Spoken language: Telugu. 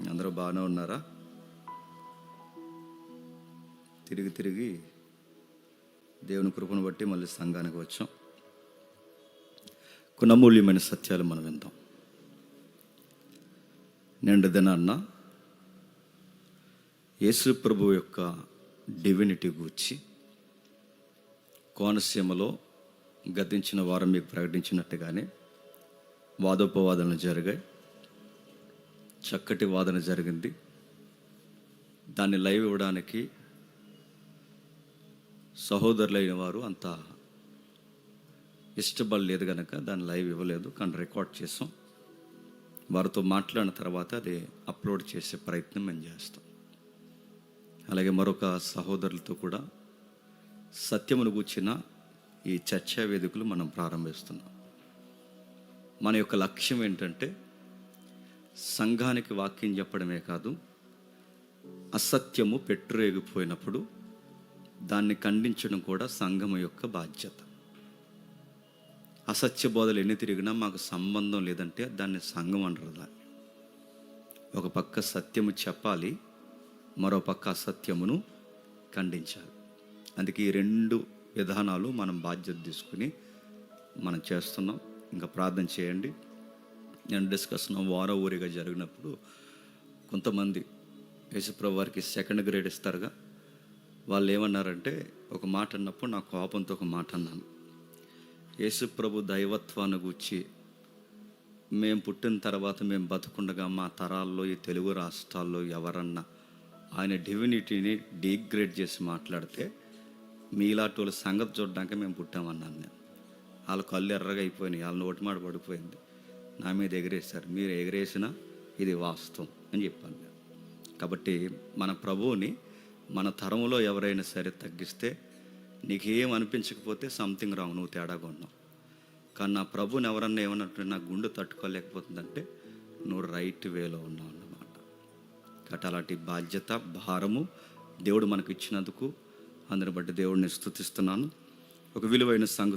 అందరూ బాగానే ఉన్నారా? తిరిగి తిరిగి దేవుని కృపను బట్టి మళ్ళీ సంఘానికి వచ్చాం. కొన్ని అమూల్యమైన సత్యాలు మనం విందాం. నిండు దినాన్న యేసు ప్రభు యొక్క డివినిటీ గూర్చి కోనసీమలో గతించిన వారం మీకు ప్రకటించినట్టుగానే వాదోపవాదనలు జరిగాయి. చక్కటి వాదన జరిగింది. దాన్ని లైవ్ ఇవ్వడానికి సహోదరులైన వారు అంత ఇష్టపడలేదు కనుక దాన్ని లైవ్ ఇవ్వలేదు. కానీ రికార్డ్ చేసాం. వారితో మాట్లాడిన తర్వాత అది అప్లోడ్ చేసే ప్రయత్నం మేము చేస్తాం. అలాగే మరొక సహోదరులతో కూడా సత్యమును కూర్చిన ఈ చర్చా వేదికలు మనం ప్రారంభిస్తున్నాం. మన యొక్క లక్ష్యం ఏంటంటే సంఘానికి వాక్యం చెప్పడమే కాదు అసత్యము పెట్టురేగిపోయినప్పుడు దాన్ని ఖండించడం కూడా సంఘం యొక్క బాధ్యత. అసత్య బోధలు ఎన్ని తిరిగినా మాకు సంబంధం లేదంటే దాన్ని సంఘం అనరు దాన్ని. ఒక పక్క సత్యము చెప్పాలి మరో పక్క అసత్యమును ఖండించాలి. అందుకే ఈ రెండు విధానాలు మనం బాధ్యత తీసుకుని మనం చేస్తున్నాం. ఇంకా ప్రార్థన చేయండి. నేను డిస్కషన్ వారో ఊరిగా జరిగినప్పుడు కొంతమంది యేసుప్రభు వారికి సెకండ్ గ్రేడ్ ఇస్తారుగా. వాళ్ళు ఏమన్నారంటే ఒక మాట అన్నప్పుడు నా కోపంతో ఒక మాట అన్నాను. యేసుప్రభు దైవత్వాన్ని గుచ్చి మేము పుట్టిన తర్వాత మేము బతుకుండగా మా తరాల్లో ఈ తెలుగు రాష్ట్రాల్లో ఎవరన్నా ఆయన డివినిటీని డీగ్రేడ్ చేసి మాట్లాడితే మీలాంటి వాళ్ళ సంగతి చూడడానికి మేము పుట్టామన్నాను నేను. వాళ్ళ కళ్ళు ఎర్రగా అయిపోయినాయి వాళ్ళ నోటి మాట పడిపోయింది. నా మీద ఎగిరేశారు. మీరు ఎగరేసిన ఇది వాస్తవం అని చెప్పాను కాబట్టి మన ప్రభువుని మన తరంలో ఎవరైనా సరే తగ్గిస్తే నీకేం అనిపించకపోతే సంథింగ్ రాంగ్ నువ్వు తేడాగా ఉన్నావు. కానీ నా ప్రభుని ఎవరన్నా ఏమన్నట్టు నా గుండె తట్టుకోలేకపోతుందంటే నువ్వు రైట్ వేలో ఉన్నావు అన్నమాట. కాబట్టి అలాంటి బాధ్యత భారము దేవుడు మనకు ఇచ్చినందుకు అందరి బట్టి దేవుడిని స్థుతిస్తున్నాను ఒక విలువైన సంగతి